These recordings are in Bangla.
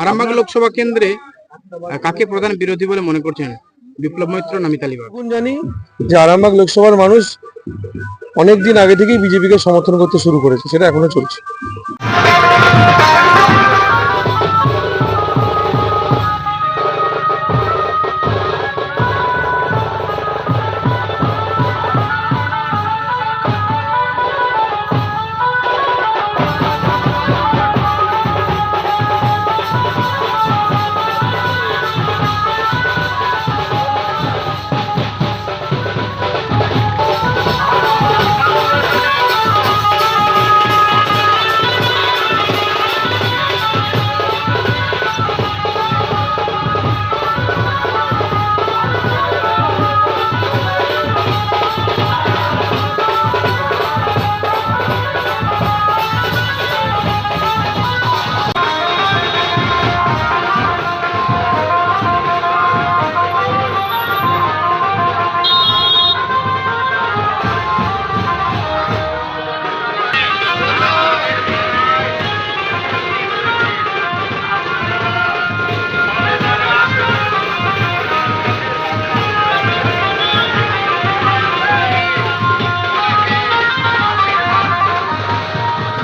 আরামবাগ লোকসভা কেন্দ্রে আহ, কাকে প্রধান বিরোধী বলে মনে করছেন? বিপ্লব মৈত্র না মিতালি এখন জানি? যে আরামবাগ লোকসভার মানুষ অনেকদিন আগে থেকেই বিজেপিকে সমর্থন করতে শুরু করেছে সেটা এখনও চলছে।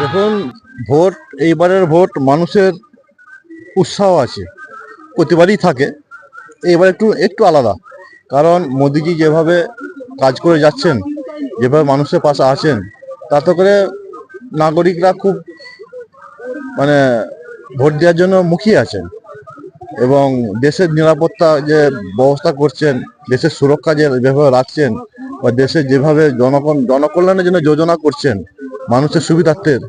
দেখুন, ভোট, এইবারের ভোট মানুষের উৎসাহ আছে, প্রতিবারই থাকে। এবার একটু একটু আলাদা। কারণ মোদিজি যেভাবে কাজ করে যাচ্ছেন, যেভাবে মানুষের পাশে আছেন, তাতে করে নাগরিকরা খুব মানে ভোট দেওয়ার জন্য মুখিয়ে আছেন। এবং দেশের নিরাপত্তা যে ব্যবস্থা করছেন, দেশের সুরক্ষা যে যেভাবে রাখছেন, বা দেশের যেভাবে জনগণ, জনকল্যাণের জন্য যোজনা করছেন মানুষের সুবিধার্থের।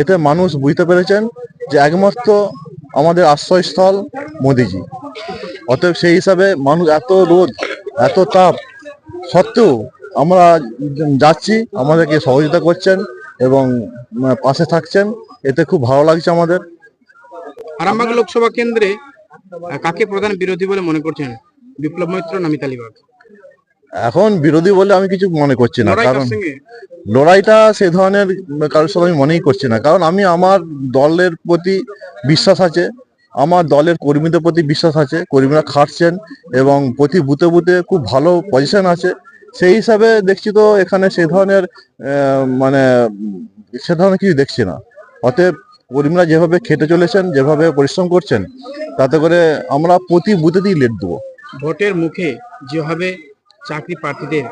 এতে মানুষ বুঝতে পেরেছেন যে একমাত্র আমাদের আশ্রয়স্থল মোদিজি। অতএব সেই হিসাবে মানুষ এত রোদ এত তাপ সত্ত্বেও আমরা যাচ্ছি, আমাদেরকে সহযোগিতা করছেন এবং পাশে থাকছেন। এতে খুব ভালো লাগছে আমাদের। আরামবাগ লোকসভা কেন্দ্রে কাকে প্রধান বিরোধী বলে মনে করছেন? বিপ্লব মৈত্র না মিতালি বাগ। এখন বিরোধী বলে আমি কিছু মনে করছি না কারণ লড়াইটা সে ধরনের কারোর সাথে আমি মনেই করছি না কারণ আমি আমার দলের প্রতি বিশ্বাস আছে আমার দলের কর্মীদের প্রতি বিশ্বাস আছে কর্মীরা খাটছেন এবং প্রতি বুথে বুতে খুব ভালো পজিশন আছে সেই হিসাবে দেখছি তো এখানে সে ধরনের মানে সে ধরনের কিছু দেখছি না অতএব কর্মীরা যেভাবে খেটে চলেছেন যেভাবে পরিশ্রম করছেন তাতে করে আমরা প্রতি বুথেতেই লেট দেবো। ভোটের মুখে যেভাবে চাকরি প্রার্থীদের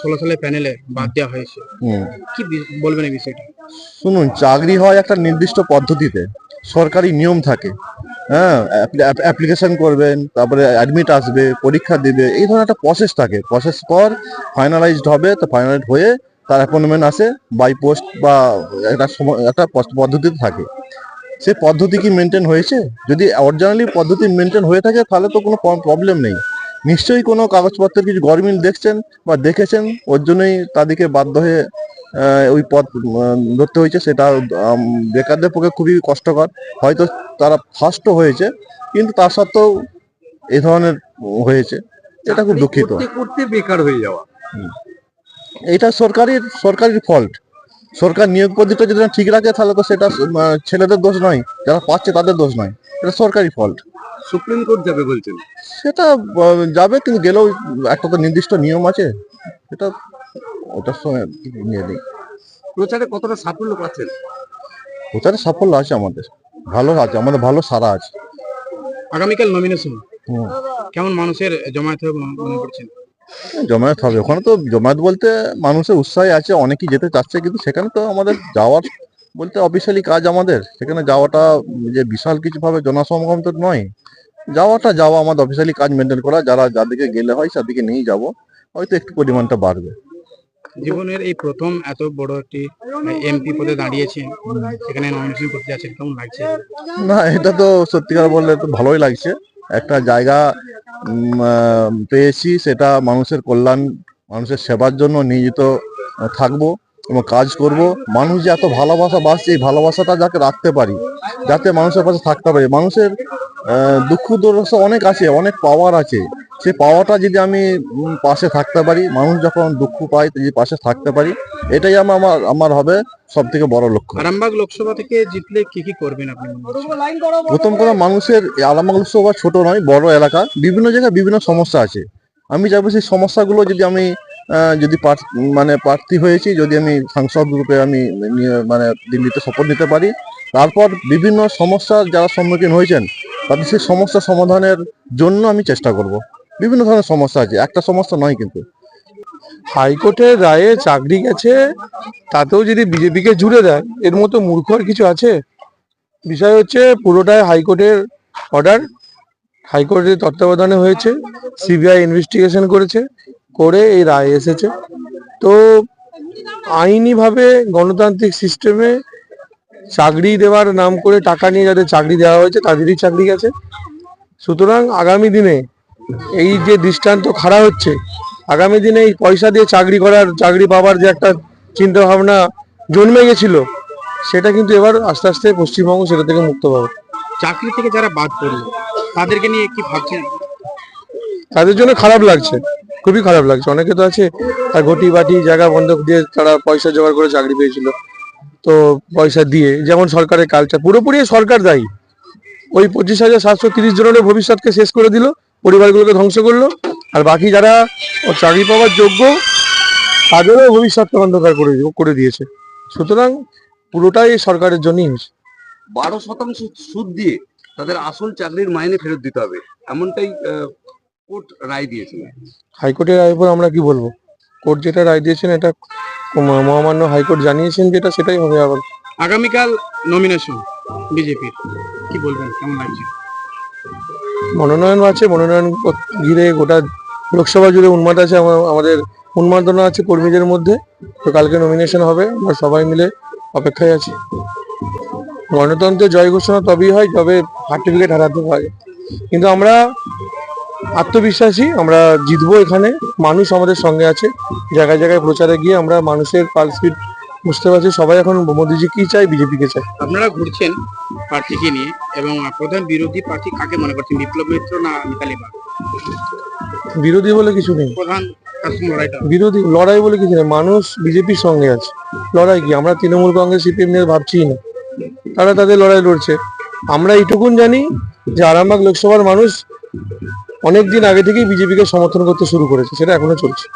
ষোলো সালের প্যানেলে বাদ দেওয়া হয়েছে। কি বলবেন এই বিষয়টা? শুনুন চাকরি হয় একটা নির্দিষ্ট পদ্ধতিতে। সরকারি নিয়ম থাকে। হ্যাঁ অ্যাপ্লিকেশন করবেন তারপরে অ্যাডমিট আসবে পরীক্ষা দিবে এই ধরনের একটা প্রসেস থাকে। প্রসেস পর ফাইনালাইজড হবে তো ফাইনালাইজ হয়ে তার অ্যাপয়েন্টমেন্ট আসে বাই পোস্ট বা একটা সময় একটা পদ্ধতিতে থাকে। সে পদ্ধতি কি মেনটেন হয়েছে? যদি অরিজিনালি পদ্ধতি মেনটেন হয়ে থাকে তাহলে তো কোনো প্রবলেম নেই। নিশ্চয়ই কোনো কাগজপত্রের কিছু গরমিল দেখছেন বা দেখেছেন? ওর জন্যই তাদেরকে বাধ্য হয়ে ওই পথ ধরতে হয়েছে। সেটা বেকারদের পক্ষে খুবই কষ্টকর। হয়তো তারা ফার্স্টও হয়েছে কিন্তু তার সত্ত্বেও এই ধরনের হয়েছে। এটা খুব দুঃখিত। করতে বেকার হয়ে যাওয়া। এটা সরকারের সরকারের ফল্ট সরকার নিয়োগ পদ্ধতিটা যদি ঠিক রাখে তাহলে তো সেটা ছেলেদের দোষ নয়। যারা পাচ্ছে তাদের দোষ নয়। এটা সরকারি ফল্ট সুপ্রিম কোর্ট যাবে বলছেন? সেটা যাবে কিন্তু গেলেও একটা তো নির্দিষ্ট নিয়ম আছে। সেটা ওটার সঙ্গে নিয়ে নেই। প্রচারে কতটা সাফল্য পাচ্ছেন? প্রচারে সাফল্য আছে আমাদের। ভালো আছে আমাদের ভালো সারা আছে। আগামীকাল নমিনেশন। কেমন মানুষের জমায়েত হবে মনে- করছেন? জমায়েত হবে। ওখানে তো জমায়েত বলতে মানুষের উৎসাহে আছে অনেকেই যেতে চাচ্ছে কিন্তু সেখানে তো আমাদের যাওয়ার বলতে অফিসিয়ালি কাজ আমাদের। সেখানে যাওয়াটা যে বিশাল কিছু ভাবে জনসমাগম তো নয়। যাওয়াটা যাওয়া আমাদের অফিসিয়ালি কাজ মেনটেন করা যারা যাদেরকে গেলে হয় তাদেরকে নিয়েই যাব। হয়তো একটু পরিমাণটা বাড়বে। জীবনের এই প্রথম এত বড় একটি এমপি পদে দাঁড়িয়েছেন সেখানে নমিনেশন করতে যাচ্ছেন কেমন লাগছে? না এটা তো সত্যিকার বললে তো ভালোই লাগছে। একটা জায়গা পেয়েছি সেটা মানুষের কল্যাণ মানুষের সেবার জন্য নিয়োজিত থাকব। এবং কাজ করব। মানুষ যে এত ভালোবাসা বাসছে এই ভালোবাসাটা যাকে রাখতে পারি যাতে মানুষের পাশে থাকতে পারি। মানুষের দুঃখ দুর্দশা অনেক আছে অনেক পাওয়ার আছে। সেই পাওয়াটা যদি আমি পাশে থাকতে পারি মানুষ যখন দুঃখ পায় যদি পাশে থাকতে পারি এটাই আমার আমার আমার হবে সব থেকে বড় লক্ষ্য। আরামবাগ লোকসভা থেকে জিতলে কি কি করবেন আপনি প্রথম কথা মানুষের এই আলামবাগ লোকসভা ছোট নয় বড় এলাকা। বিভিন্ন জায়গায় বিভিন্ন সমস্যা আছে। আমি চাইব সেই সমস্যাগুলো যদি আমি যদি মানে প্রার্থী হয়েছি, যদি আমি সাংসদ রূপে আমি মানে দিল্লিতে শপথ নিতে পারি, তারপর বিভিন্ন সমস্যার যারা সম্মুখীন হয়েছেন, তাদের সেই সমস্যা সমাধানের জন্য আমি চেষ্টা করব। বিভিন্ন ধরনের সমস্যা আছে, একটা সমস্যা নয় কিন্তু। হাইকোর্টের রায়ে চাকরি গেছে, তাতেও যদি বিজেপিকে জুড়ে দেয়, এর মতো মূর্খ আর কিছু আছে? বিষয় হচ্ছে, পুরোটাই হাইকোর্টের অর্ডার। হাইকোর্টের তত্ত্বাবধানে হয়েছে, সিবিআই ইনভেস্টিগেশন করেছে। করে এই রায় এসেছে। তো আইনিভাবে গণতান্ত্রিক সিস্টেমে চাকরি দেওয়ার নাম করে টাকা নিয়ে যাদের চাকরি দেওয়া হয়েছে তাদেরই চাকরি গেছে। সুতরাং আগামী দিনে এই যে দৃষ্টান্ত খাড়া হচ্ছে আগামী দিনে এই পয়সা দিয়ে চাকরি করার চাকরি পাওয়ার যে একটা চিন্তা ভাবনা জন্মে গেছিল সেটা কিন্তু এবার আস্তে আস্তে পশ্চিমবঙ্গ সেটা থেকে মুক্ত পাবে। চাকরি থেকে যারা বাদ পড়ল তাদেরকে নিয়ে কি ভাবছেন? তাদের জন্য খারাপ লাগছে। খুবই খারাপ লাগছে। অনেকে তো আছে তার ঘটি বাটি জায়গা বন্ধক দিয়ে তারা পয়সা জোগাড় করে চাকরি পেয়েছিল। তো পয়সা দিয়ে, যেমন সরকারের কালচার পুরোপুরি সরকার দায়ী। ওই পঁচিশ হাজার সাতশো তিরিশ জনের ভবিষ্যৎকে শেষ করে দিল, পরিবারগুলোকে ধ্বংস করল, আর বাকি যারা চাকরি পাওয়ার যোগ্য, তাদেরও ভবিষ্যৎকে অন্ধকার করে করে দিয়েছে। সুতরাং পুরোটাই সরকারের জন্যই হয়েছে বারো শতাংশ সুদ দিয়ে তাদের আসল চাকরির মাইনে ফেরত দিতে হবে, এমনটাই কোর্ট রায় দিয়েছিল। হাইকোর্টের রায়ের উপর আমরা কি বলব? কোর্ট যেটা রায় দিয়েছেন এটা মহামান্য হাইকোর্ট জানিয়েছেন যেটা সেটাই হবে আবার। আগামীকাল নমিনেশন বিজেপির। কি বলবেন? কেমন লাগছে? মনোনয়ন আছে মনোনয়ন ঘিরে গোটা লোকসভা জুড়ে উন্মাদ আছে আমাদের উন্মাদনা আছে কর্মীদের মধ্যে। তো কালকে নমিনেশন হবে আমরা সবাই মিলে অপেক্ষায় আছি। গণতন্ত্রের জয় ঘোষণা তবেই হয় তবে সার্টিফিকেট হারাতে পারে কিন্তু আমরা আত্মবিশ্বাসী আমরা জিতবো এখানে। মানুষ আমাদের সঙ্গে আছে। জায়গায় জায়গায় প্রচারে গিয়ে আমরা মানুষের পাল স্পিড বুঝতে পারছি। সবাই এখন মোদিজি কি চাই বিজেপিকে চাই আপনারা ঘুরছেন প্রার্থীকে নিয়ে এবং প্রধান বিরোধী প্রার্থী কাকে মনে করছেন বিপ্লব মিত্র না মিতালি বাগ? বিরোধী বলে কিছু নেই। প্রধান? বিরোধী লড়াই বলে কিছু নেই। মানুষ বিজেপির সঙ্গে আছে। লড়াই কি? আমরা তৃণমূল কংগ্রেস সিপিএম নিয়ে ভাবছি না। তারা তাদের লড়াই লড়ছে। আমরা এইটুকুন জানি যে আরামবাগ লোকসভার মানুষ অনেক দিন আগে থেকেই বিজেপিকে সমর্থন করতে শুরু করেছে সেটা এখনও চলছে।